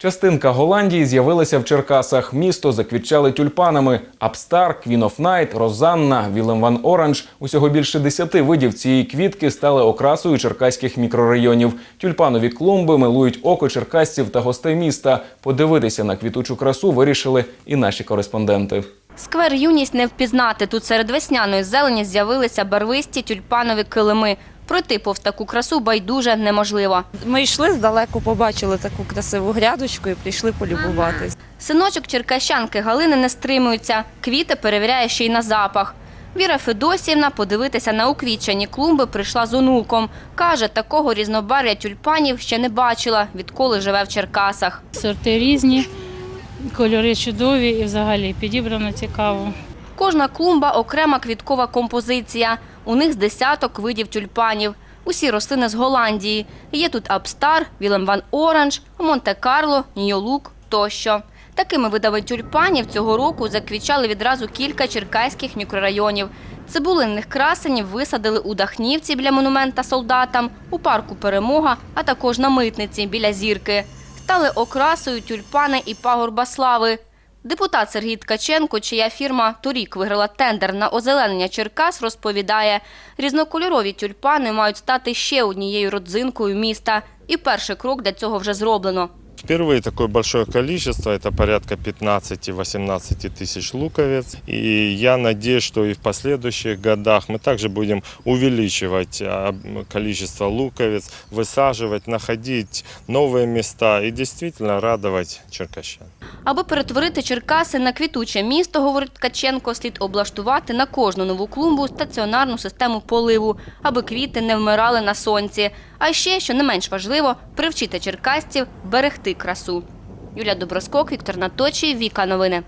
Частинка Голландії з'явилася в Черкасах. Місто заквітчали тюльпанами. Апстар, Queen of Night, Розанна, Вілем Ван Оранж. Усього більше десяти видів цієї квітки стали окрасою черкаських мікрорайонів. Тюльпанові клумби милують око черкасців та гостей міста. Подивитися на квітучу красу вирішили і наші кореспонденти. Сквер юність не впізнати. Тут серед весняної зелені з'явилися барвисті тюльпанові килими. Пройти повз таку красу байдуже неможливо. Ми йшли здалеку, побачили таку красиву грядочку і прийшли полюбуватись. Синочок черкащанки Галини не стримується. Квіти перевіряє ще й на запах. Віра Федосіївна подивитися на уквічені клумби прийшла з онуком. Каже, такого різнобарв'я тюльпанів ще не бачила, відколи живе в Черкасах. Сорти різні, кольори чудові і взагалі підібрано цікаво. Кожна клумба окрема квіткова композиція. У них з десяток видів тюльпанів. Усі рослини з Голландії. Є тут Апстар, Вілем Ван Оранж, Монте-Карло, Нью-Лук тощо. Такими видами тюльпанів цього року заквічали відразу кілька черкаських мікрорайонів. Цибулинних красенів висадили у Дахнівці біля монумента солдатам, у парку Перемога, а також на митниці біля зірки. Стали окрасою тюльпани і пагорба слави. Депутат Сергій Ткаченко, чия фірма торік виграла тендер на озеленення Черкас, розповідає, різнокольорові тюльпани мають стати ще однією родзинкою міста. І перший крок для цього вже зроблено. Впервые такое большое количество, это порядка 15-18 тысяч луковиц. И я надеюсь, что и в последующих годах мы также будем увеличивать а, количество луковиц, высаживать, находить новые места и действительно радовать черкащан. Аби перетворити Черкаси на квітуче місто, говорить Ткаченко, слід облаштувати на кожну нову клумбу стаціонарну систему поливу, аби квіти не вмирали на сонці. А ще, що не менш важливо, привчити черкасців берегти красу. Юля Доброскок, Віктор Наточий, Віка Новини.